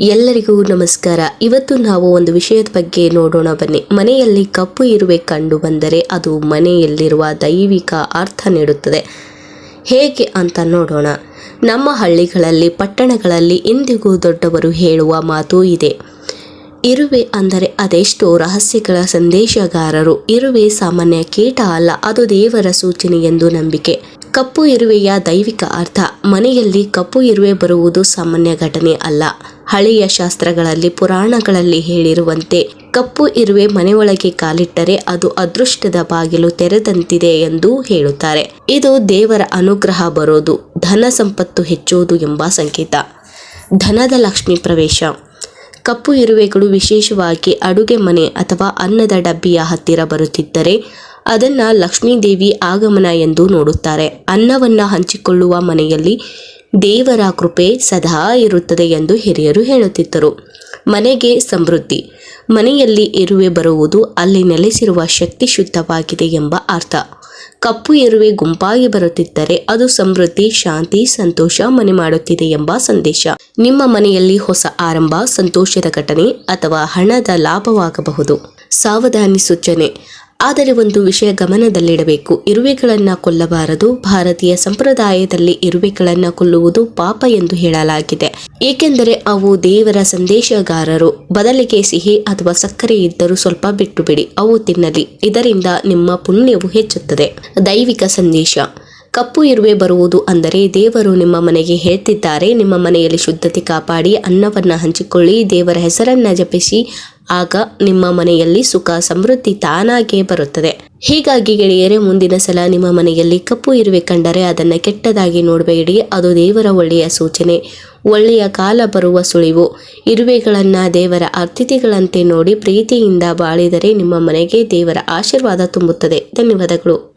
ಎಲ್ಲರಿಗೂ ನಮಸ್ಕಾರ. ಇವತ್ತು ನಾವು ಒಂದು ವಿಷಯದ ಬಗ್ಗೆ ನೋಡೋಣ ಬನ್ನಿ. ಮನೆಯಲ್ಲಿ ಕಪ್ಪು ಇರುವೆ ಕಂಡು ಬಂದರೆ ಅದು ಮನೆಯಲ್ಲಿರುವ ದೈವಿಕ ಅರ್ಥ ನೀಡುತ್ತದೆ. ಹೇಗೆ ಅಂತ ನೋಡೋಣ. ನಮ್ಮ ಹಳ್ಳಿಗಳಲ್ಲಿ, ಪಟ್ಟಣಗಳಲ್ಲಿ ಇಂದಿಗೂ ದೊಡ್ಡವರು ಹೇಳುವ ಮಾತು ಇದೆ. ಇರುವೆ ಅಂದರೆ ಅದೆಷ್ಟೋ ರಹಸ್ಯಗಳ ಸಂದೇಶಗಾರರು. ಇರುವೆ ಸಾಮಾನ್ಯ ಕೀಟ ಅಲ್ಲ, ಅದು ದೇವರ ಸೂಚನೆ ಎಂದು ನಂಬಿಕೆ. ಕಪ್ಪು ಇರುವೆಯ ದೈವಿಕ ಅರ್ಥ. ಮನೆಯಲ್ಲಿ ಕಪ್ಪು ಇರುವೆ ಬರುವುದು ಸಾಮಾನ್ಯ ಘಟನೆ ಅಲ್ಲ. ಹಳೆಯ ಶಾಸ್ತ್ರಗಳಲ್ಲಿ, ಪುರಾಣಗಳಲ್ಲಿ ಹೇಳಿರುವಂತೆ, ಕಪ್ಪು ಇರುವೆ ಮನೆಯೊಳಗೆ ಕಾಲಿಟ್ಟರೆ ಅದು ಅದೃಷ್ಟದ ಬಾಗಿಲು ತೆರೆದಂತಿದೆ ಎಂದು ಹೇಳುತ್ತಾರೆ. ಇದು ದೇವರ ಅನುಗ್ರಹ ಬರೋದು, ಧನ ಸಂಪತ್ತು ಹೆಚ್ಚುವುದು ಎಂಬ ಸಂಕೇತ. ಧನದ ಲಕ್ಷ್ಮಿ ಪ್ರವೇಶ. ಕಪ್ಪು ಇರುವೆಗಳು ವಿಶೇಷವಾಗಿ ಅಡುಗೆ ಮನೆ ಅಥವಾ ಅನ್ನದ ಡಬ್ಬಿಯ ಹತ್ತಿರ ಬರುತ್ತಿದ್ದರೆ ಅದನ್ನ ಲಕ್ಷ್ಮೀದೇವಿ ಆಗಮನ ಎಂದು ನೋಡುತ್ತಾರೆ. ಅನ್ನವನ್ನ ಹಂಚಿಕೊಳ್ಳುವ ಮನೆಯಲ್ಲಿ ದೇವರ ಕೃಪೆ ಸದಾ ಇರುತ್ತದೆ ಎಂದು ಹಿರಿಯರು ಹೇಳುತ್ತಿದ್ದರು. ಮನೆಗೆ ಸಮೃದ್ಧಿ. ಮನೆಯಲ್ಲಿ ಇರುವೆ ಬರುವುದು ಅಲ್ಲಿ ನೆಲೆಸಿರುವ ಶಕ್ತಿ ಶುದ್ಧವಾಗಿದೆ ಎಂಬ ಅರ್ಥ. ಕಪ್ಪು ಇರುವೆ ಗುಂಪಾಗಿ ಬರುತ್ತಿದ್ದರೆ ಅದು ಸಮೃದ್ಧಿ, ಶಾಂತಿ, ಸಂತೋಷ, ಮನೆ ಮಾಡುತ್ತಿದೆ ಎಂಬ ಸಂದೇಶ. ನಿಮ್ಮ ಮನೆಯಲ್ಲಿ ಹೊಸ ಆರಂಭ, ಸಂತೋಷದ ಘಟನೆ ಅಥವಾ ಹಣದ ಲಾಭವಾಗಬಹುದು. ಸಾವಧಾನಿ ಸೂಚನೆ. ಆದರೆ ಒಂದು ವಿಷಯ ಗಮನದಲ್ಲಿಡಬೇಕು. ಇರುವೆಗಳನ್ನು ಕೊಲ್ಲಬಾರದು. ಭಾರತೀಯ ಸಂಪ್ರದಾಯದಲ್ಲಿ ಇರುವೆಗಳನ್ನು ಕೊಲ್ಲುವುದು ಪಾಪ ಎಂದು ಹೇಳಲಾಗಿದೆ. ಏಕೆಂದರೆ ಅವು ದೇವರ ಸಂದೇಶಗಾರರು. ಬದಲಿಗೆ ಸಿಹಿ ಅಥವಾ ಸಕ್ಕರೆ ಇದ್ದರೂ ಸ್ವಲ್ಪ ಬಿಟ್ಟು ಬಿಡಿ ಅವು ತಿನ್ನಲಿ. ಇದರಿಂದ ನಿಮ್ಮ ಪುಣ್ಯವು ಹೆಚ್ಚುತ್ತದೆ. ದೈವಿಕ ಸಂದೇಶ. ಕಪ್ಪು ಇರುವೆ ಬರುವುದು ಅಂದರೆ ದೇವರು ನಿಮ್ಮ ಮನೆಗೆ ಹೇಳ್ತಿದ್ದಾರೆ. ನಿಮ್ಮ ಮನೆಯಲ್ಲಿ ಶುದ್ಧತೆ ಕಾಪಾಡಿ, ಅನ್ನವನ್ನು ಹಂಚಿಕೊಳ್ಳಿ, ದೇವರ ಹೆಸರನ್ನ ಜಪಿಸಿ ಆಗ ನಿಮ್ಮ ಮನೆಯಲ್ಲಿ ಸುಖ, ಸಮೃದ್ಧಿ ತಾನಾಗೆ ಬರುತ್ತದೆ. ಹೀಗಾಗಿ ಗೆಳೆಯರೆ, ಮುಂದಿನ ಸಲ ನಿಮ್ಮ ಮನೆಯಲ್ಲಿ ಕಪ್ಪು ಇರುವೆ ಕಂಡರೆ ಅದನ್ನು ಕೆಟ್ಟದಾಗಿ ನೋಡಬೇಡಿ ಅದು ದೇವರ ಒಳ್ಳೆಯ ಸೂಚನೆ. ಒಳ್ಳೆಯ ಕಾಲ ಬರುವ ಸುಳಿವು. ಇರುವೆಗಳನ್ನು ದೇವರ ಅತಿಥಿಗಳಂತೆ ನೋಡಿ ಪ್ರೀತಿಯಿಂದ ಬಾಳಿದರೆ ನಿಮ್ಮ ಮನೆಗೆ ದೇವರ ಆಶೀರ್ವಾದ ತುಂಬುತ್ತದೆ. ಧನ್ಯವಾದಗಳು.